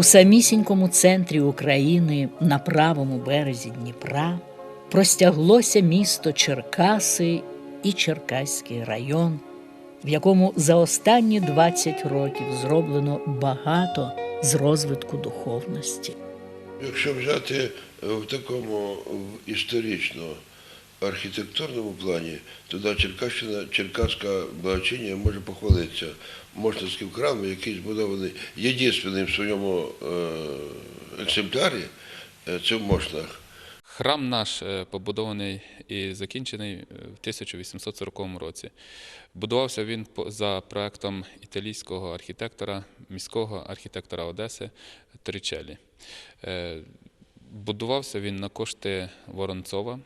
У самісінькому центрі України на правому березі Дніпра простяглося місто Черкаси і Черкаський район, в якому за останні 20 років зроблено багато з розвитку духовності. Якщо взяти е, в такому в історично архітектурному плані, то да, Черкащина, Черкаська благочиння може похвалитися Мошнарським храмом, який збудований єдинственним в своєму е, екземплярі, е, це в Мошнах. Храм наш е, побудований і закінчений в 1840 році. Будувався він за проектом італійського архітектора, міського архітектора Одеси Торічелі. Е, Будувався він на кошти Воронцова.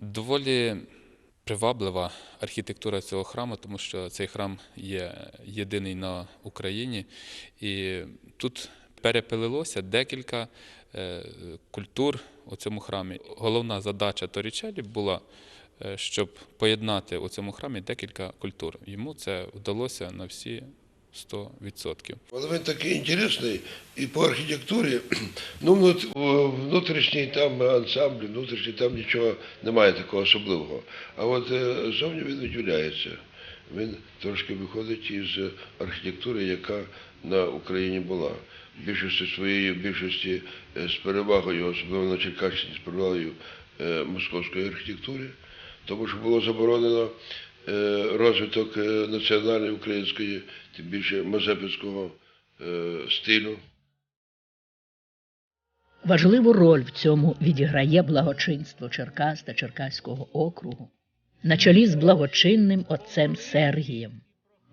Доволі приваблива архітектура цього храму, тому що цей храм є єдиний на Україні, і тут перепилилося декілька е, культур у цьому храмі. Головна задача Торічелі була, е, щоб поєднати у цьому храмі декілька культур. Йому це вдалося на всі 100%. Але він такий інтересний і по архітектурі, ну внутрішній там ансамбль, внутрішній там нічого немає такого особливого. А от е, зовні він виділяється. Він трошки виходить із архітектури, яка на Україні була. Більшості своєї, більшості е, з перевагою, особливо на Черкащині, з перевагою е, московської архітектури, тому що було заборонено розвиток національної української, тим більше мазепинського е, стилю. Важливу роль в цьому відіграє благочинство Черкас та Черкаського округу на чолі з благочинним отцем Сергієм.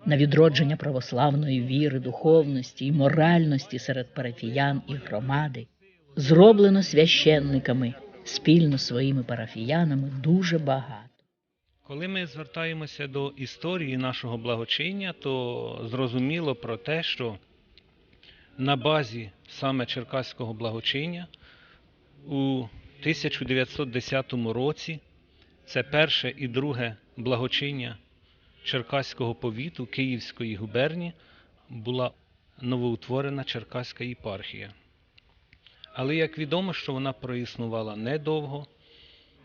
На відродження православної віри, духовності і моральності серед парафіян і громади зроблено священниками спільно своїми парафіянами дуже багато. Коли ми звертаємося до історії нашого благочиння, то зрозуміло про те, що на базі саме Черкаського благочиння у 1910 році це перше і друге благочиння Черкаського повіту Київської губернії була новоутворена Черкаська єпархія. Але як відомо, що вона проіснувала недовго,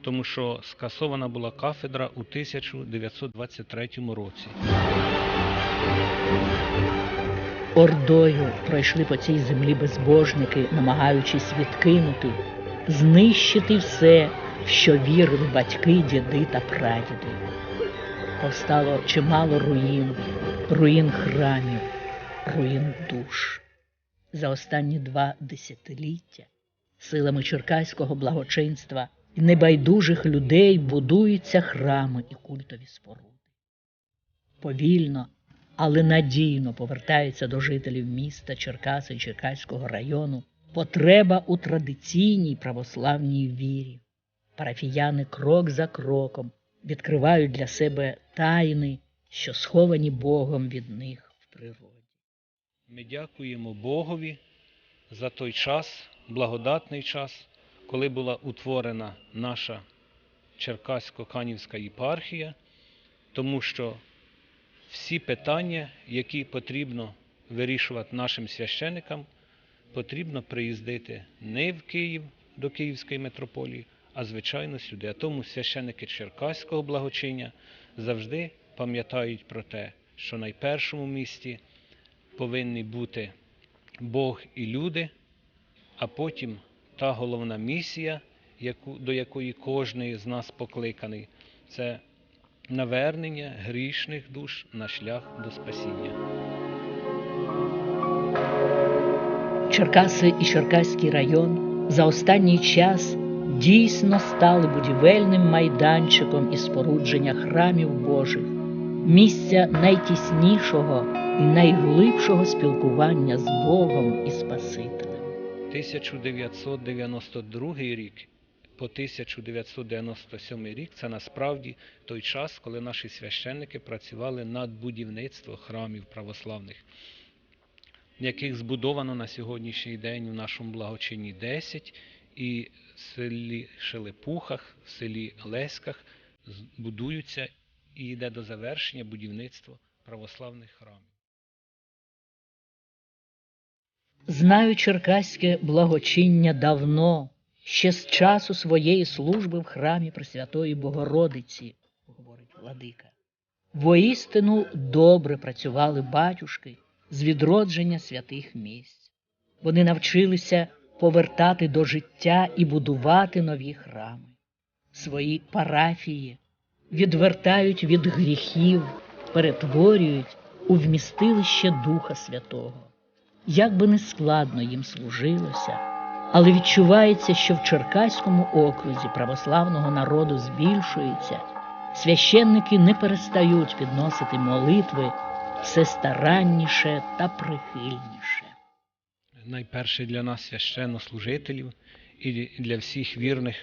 тому що скасована була кафедра у 1923 році. Ордою пройшли по цій землі безбожники, намагаючись відкинути, знищити все, в що вірили батьки, діди та прадіди. Повстало чимало руїн, руїн храмів, руїн душ. За останні два десятиліття силами черкаського благочинства і небайдужих людей будуються храми і культові споруди. Повільно, але надійно повертається до жителів міста Черкаси Черкаського району потреба у традиційній православній вірі. Парафіяни крок за кроком відкривають для себе тайни, що сховані Богом від них в природі. Ми дякуємо Богові за той час, благодатний час, коли була утворена наша Черкасько-Канівська єпархія, тому що всі питання, які потрібно вирішувати нашим священикам, потрібно приїздити не в Київ до Київської митрополії, а звичайно сюди. А тому священики Черкаського благочиння завжди пам'ятають про те, що на першому місці повинні бути Бог і люди, а потім та головна місія, до якої кожен з нас покликаний, це навернення грішних душ на шлях до спасіння. Черкаси і Черкаський район за останній час дійсно стали будівельним майданчиком і спорудження храмів Божих, місця найтіснішого і найглибшого спілкування з Богом і Спасителем. 1992 рік по 1997 рік це насправді той час, коли наші священники працювали над будівництвом храмів православних, яких збудовано на сьогоднішній день у нашому благочинні 10 і в селі Шелепухах, в селі Леськах будуються і йде до завершення будівництво православних храмів. Знаю черкаське благочиння давно, ще з часу своєї служби в храмі Пресвятої Богородиці, говорить владика. Воістину добре працювали батюшки з відродження святих місць. Вони навчилися повертати до життя і будувати нові храми, свої парафії, відвертають від гріхів, перетворюють у вмістилище Духа Святого. Як би не складно їм служилося, але відчувається, що в Черкаському окрузі православного народу збільшується, священники не перестають підносити молитви все старанніше та прихильніше. найперше для нас священнослужителів і для всіх вірних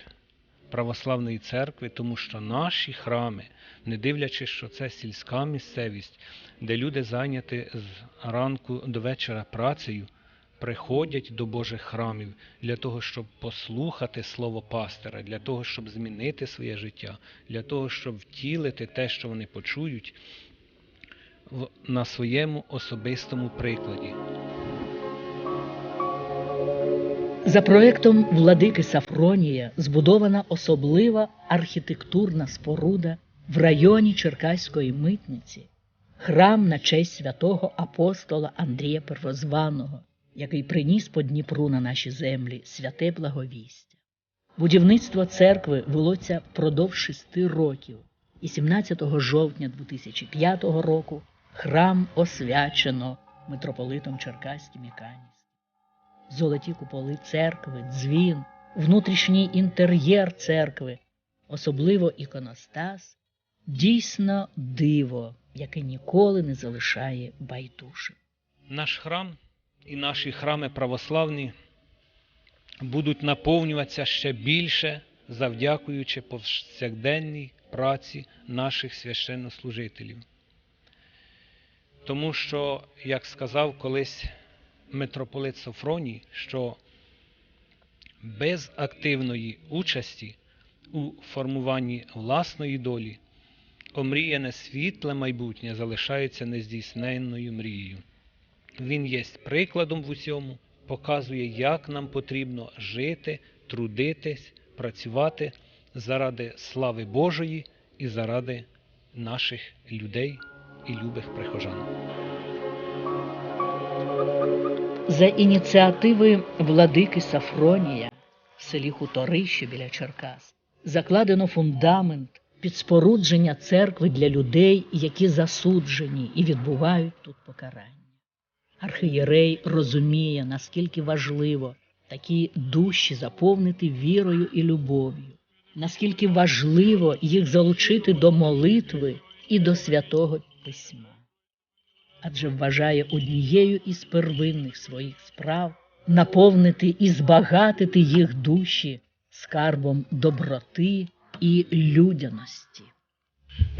православної церкви, тому що наші храми, не дивлячись, що це сільська місцевість, де люди зайняті з ранку до вечора працею, приходять до Божих храмів для того, щоб послухати слово пастора, для того, щоб змінити своє життя, для того, щоб втілити те, що вони почують на своєму особистому прикладі. За проектом владики Сафронія збудована особлива архітектурна споруда в районі Черкаської митниці, храм на честь святого апостола Андрія Первозваного, який приніс по Дніпру на наші землі святе благовістя. Будівництво церкви велося впродовж шести років, і 17 жовтня 2005 року храм освячено митрополитом Черкаським і Канівським золоті куполи церкви, дзвін, внутрішній інтер'єр церкви, особливо іконостас, дійсно диво, яке ніколи не залишає байдужим. Наш храм і наші храми православні будуть наповнюватися ще більше, завдякуючи повсякденній праці наших священнослужителів. Тому що, як сказав колись митрополит Софроній, що без активної участі у формуванні власної долі омріяне світле майбутнє залишається нездійсненною мрією. Він є прикладом в усьому, показує, як нам потрібно жити, трудитись, працювати заради слави Божої і заради наших людей і любих прихожан. За ініціативи владики Сафронія в селі Хуторище біля Черкас закладено фундамент під спорудження церкви для людей, які засуджені і відбувають тут покарання. Архієрей розуміє, наскільки важливо такі душі заповнити вірою і любов'ю, наскільки важливо їх залучити до молитви і до святого письма адже вважає однією із первинних своїх справ наповнити і збагатити їх душі скарбом доброти і людяності.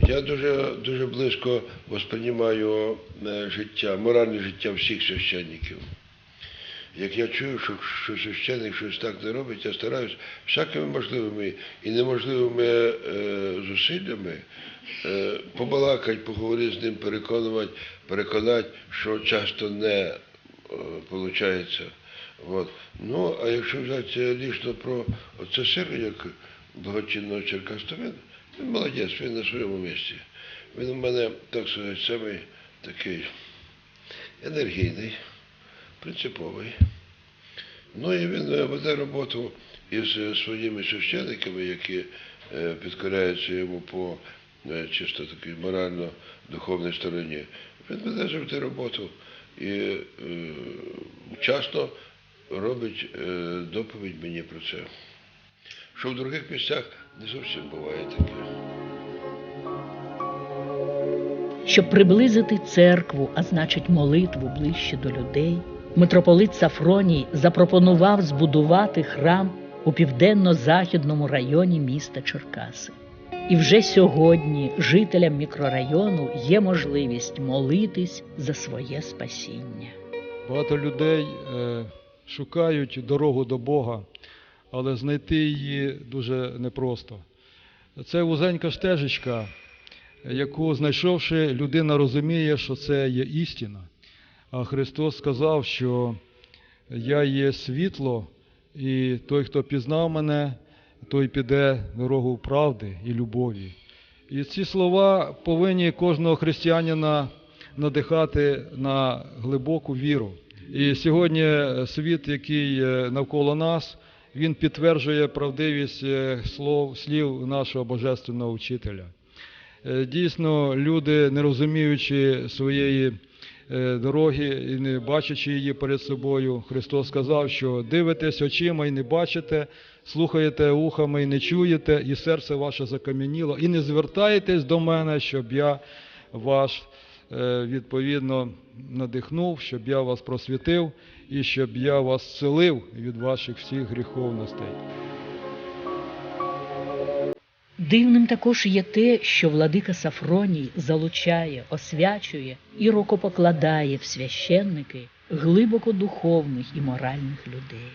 Я дуже, дуже близько восприймаю е, життя, моральне життя всіх священників. Як я чую, що, що священник щось так не робить, я стараюсь всякими можливими і неможливими е, зусиллями е, побалакати, поговорити з ним, переконувати, переконати, що часто не виходить. От. Ну, а якщо взяти лічно про оце сир, як благочинного Черкас, то він, він молодець, він на своєму місці. Він у мене, так сказати, самий такий енергійний, принциповий. Ну і він е, веде роботу із е, своїми священниками, які е, підкоряються йому по е, чисто такій морально-духовній стороні. Він веде завжди роботу і е, часто робить е, доповідь мені про це. Що в других місцях не зовсім буває таке. Щоб приблизити церкву, а значить молитву ближче до людей, митрополит Сафроній запропонував збудувати храм у південно-західному районі міста Черкаси. І вже сьогодні жителям мікрорайону є можливість молитись за своє спасіння. Багато людей е, шукають дорогу до Бога, але знайти її дуже непросто. Це вузенька стежечка, яку знайшовши, людина розуміє, що це є істина. А Христос сказав, що я є світло, і той, хто пізнав мене, той піде дорогу правди і любові. І ці слова повинні кожного християнина надихати на глибоку віру. І сьогодні світ, який навколо нас, він підтверджує правдивість е, слов, слів нашого божественного вчителя. Е, Дійсно, люди, не розуміючи своєї дороги і не бачачи її перед собою, Христос сказав, що дивитесь очима і не бачите, слухаєте ухами і не чуєте, і серце ваше закам'яніло, і не звертаєтесь до мене, щоб я ваш е, відповідно надихнув, щоб я вас просвітив і щоб я вас зцелив від ваших всіх гріховностей. Дивним також є те, що владика Сафроній залучає, освячує і рукопокладає в священники глибоко духовних і моральних людей.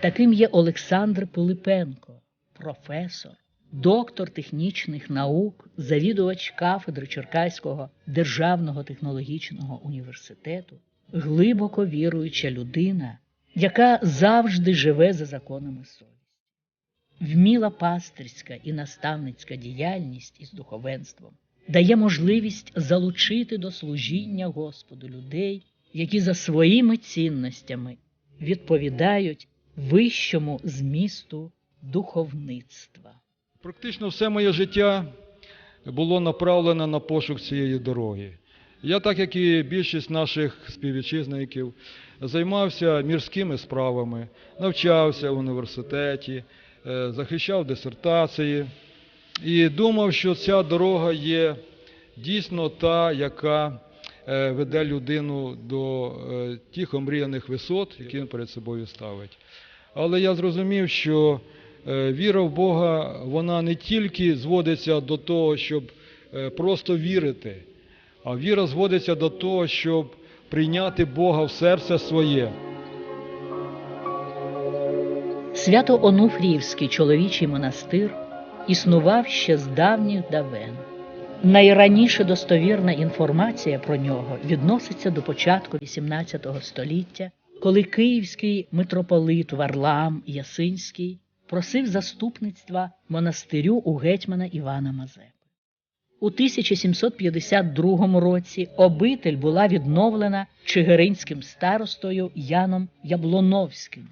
Таким є Олександр Пилипенко, професор, доктор технічних наук, завідувач кафедри Черкаського державного технологічного університету, глибоко віруюча людина, яка завжди живе за законами совісті. Вміла пастирська і наставницька діяльність із духовенством дає можливість залучити до служіння Господу людей, які за своїми цінностями відповідають вищому змісту духовництва. Практично все моє життя було направлено на пошук цієї дороги. Я, так як і більшість наших співвітчизників, займався мірськими справами, навчався в університеті, захищав дисертації і думав, що ця дорога є дійсно та, яка е, веде людину до е, тих омріяних висот, які він перед собою ставить. Але я зрозумів, що е, віра в Бога, вона не тільки зводиться до того, щоб е, просто вірити, а віра зводиться до того, щоб прийняти Бога в серце своє. Свято-Онуфріївський чоловічий монастир існував ще з давніх давен. Найраніше достовірна інформація про нього відноситься до початку XVIII століття, коли київський митрополит Варлаам Ясинський просив заступництва монастирю у гетьмана Івана Мазепи. У 1752 році обитель була відновлена чигиринським старостою Яном Яблоновським.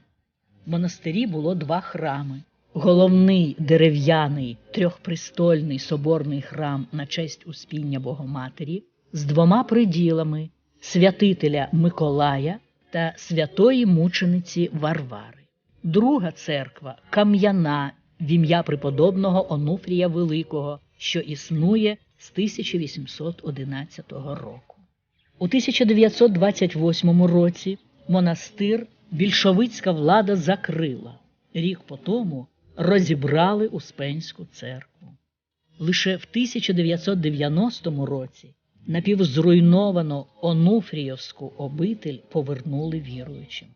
Монастирі було два храми. Головний дерев'яний трьохпрестольний соборний храм на честь Успіння Богоматері з двома приділами святителя Миколая та святої мучениці Варвари. Друга церква кам'яна в ім'я преподобного Онуфрія Великого, що існує з 1811 року. У 1928 році монастир більшовицька влада закрила. Рік по тому розібрали Успенську церкву. Лише в 1990 році напівзруйновану Онуфріївську обитель повернули віруючим.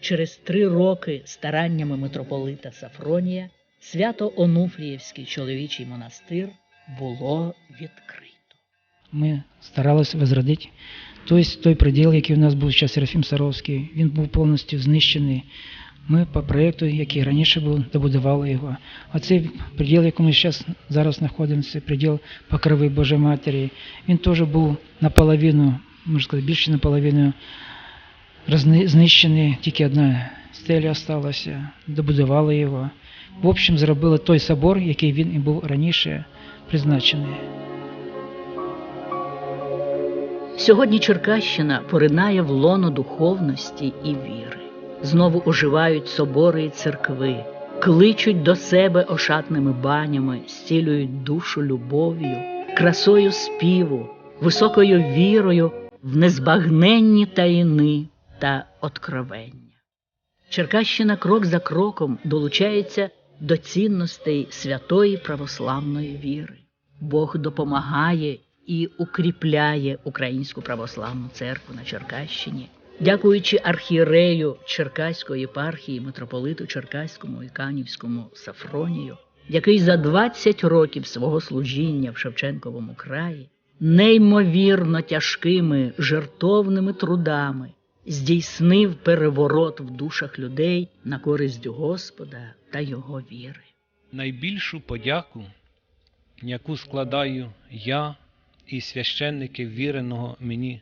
Через три роки стараннями митрополита Сафронія свято-Онуфріївський чоловічий монастир було відкрито. Ми старалися возродити той, той приділ, який у нас був зараз Серафім Саровський, він був повністю знищений. Ми по проєкту, який раніше був, добудували його. А цей приділ, якому ми зараз, зараз знаходимося, приділ Покрови Божої Матері, він теж був наполовину, можна сказати, більше наполовину знищений, тільки одна стеля залишилася, добудували його. В общем, зробили той собор, який він і був раніше призначений. Сьогодні Черкащина поринає в лоно духовності і віри. Знову оживають собори і церкви, кличуть до себе ошатними банями, зцілюють душу любов'ю, красою співу, високою вірою в незбагненні таїни та откровення. Черкащина крок за кроком долучається до цінностей святої православної віри. Бог допомагає і укріпляє Українську православну церкву на Черкащині, дякуючи архієрею Черкаської єпархії митрополиту Черкаському і Канівському Сафронію, який за 20 років свого служіння в Шевченковому краї неймовірно тяжкими жертовними трудами здійснив переворот в душах людей на користь Господа та його віри. найбільшу подяку, яку складаю я і священники віреного мені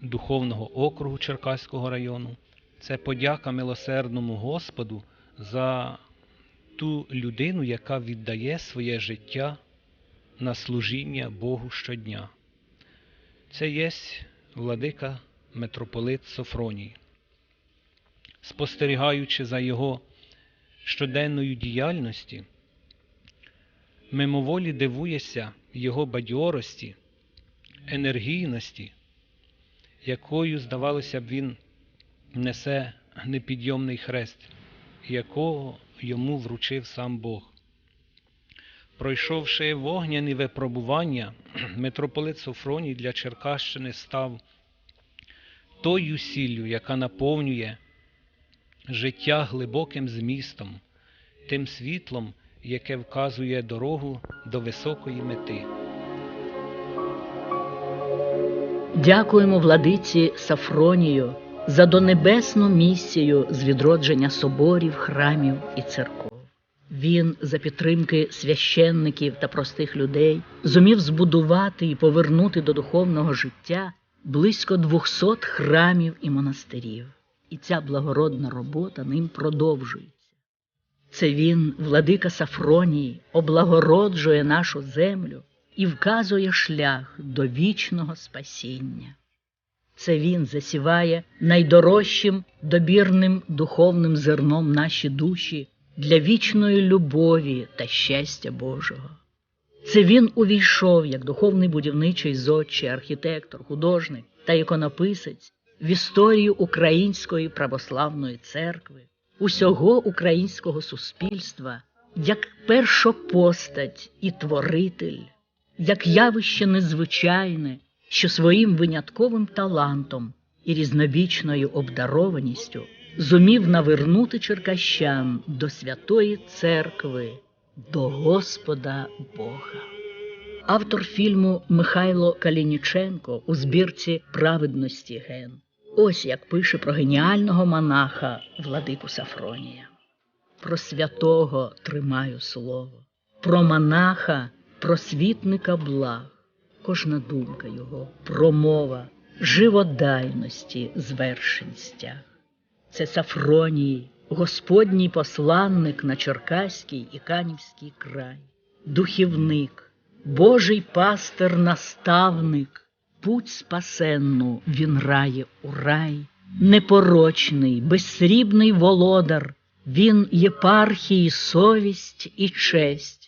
духовного округу Черкаського району, це подяка милосердному Господу за ту людину, яка віддає своє життя на служіння Богу щодня. Це є владика митрополит Софроній. Спостерігаючи за його щоденною діяльності, мимоволі дивуєшся його бадьорості, енергійності, якою, здавалося б, він несе непідйомний хрест, якого йому вручив сам Бог. Пройшовши вогняні випробування, митрополит Софроній для Черкащини став тою сіллю, яка наповнює життя глибоким змістом, тим світлом, яке вказує дорогу до високої мети. Дякуємо владиці Сафронію за донебесну місію з відродження соборів, храмів і церков. Він за підтримки священників та простих людей зумів збудувати і повернути до духовного життя близько 200 храмів і монастирів. І ця благородна робота ним продовжується. Це він, владика Сафронії, облагороджує нашу землю і вказує шлях до вічного спасіння. Це він засіває найдорожчим добірним духовним зерном наші душі для вічної любові та щастя Божого. Це він увійшов як духовний будівничий зодчий, архітектор, художник та іконописець в історію Української православної церкви, усього українського суспільства, як першопостать і творитель, як явище незвичайне, що своїм винятковим талантом і різнобічною обдарованістю зумів навернути черкащан до святої церкви, до Господа Бога. Автор фільму Михайло Калініченко у збірці Праведності ген. Ось як пише про геніального монаха Владику Сафронія. Про святого тримаю слово, про монаха, просвітника благ, кожна думка його, промова, живодайності звершень стяг. Це Сафроній, Господній посланник на Черкаський і Канівський край, духівник, Божий пастир наставник, путь спасенну він рає у рай, непорочний, безсрібний володар, він єпархії совість і честь,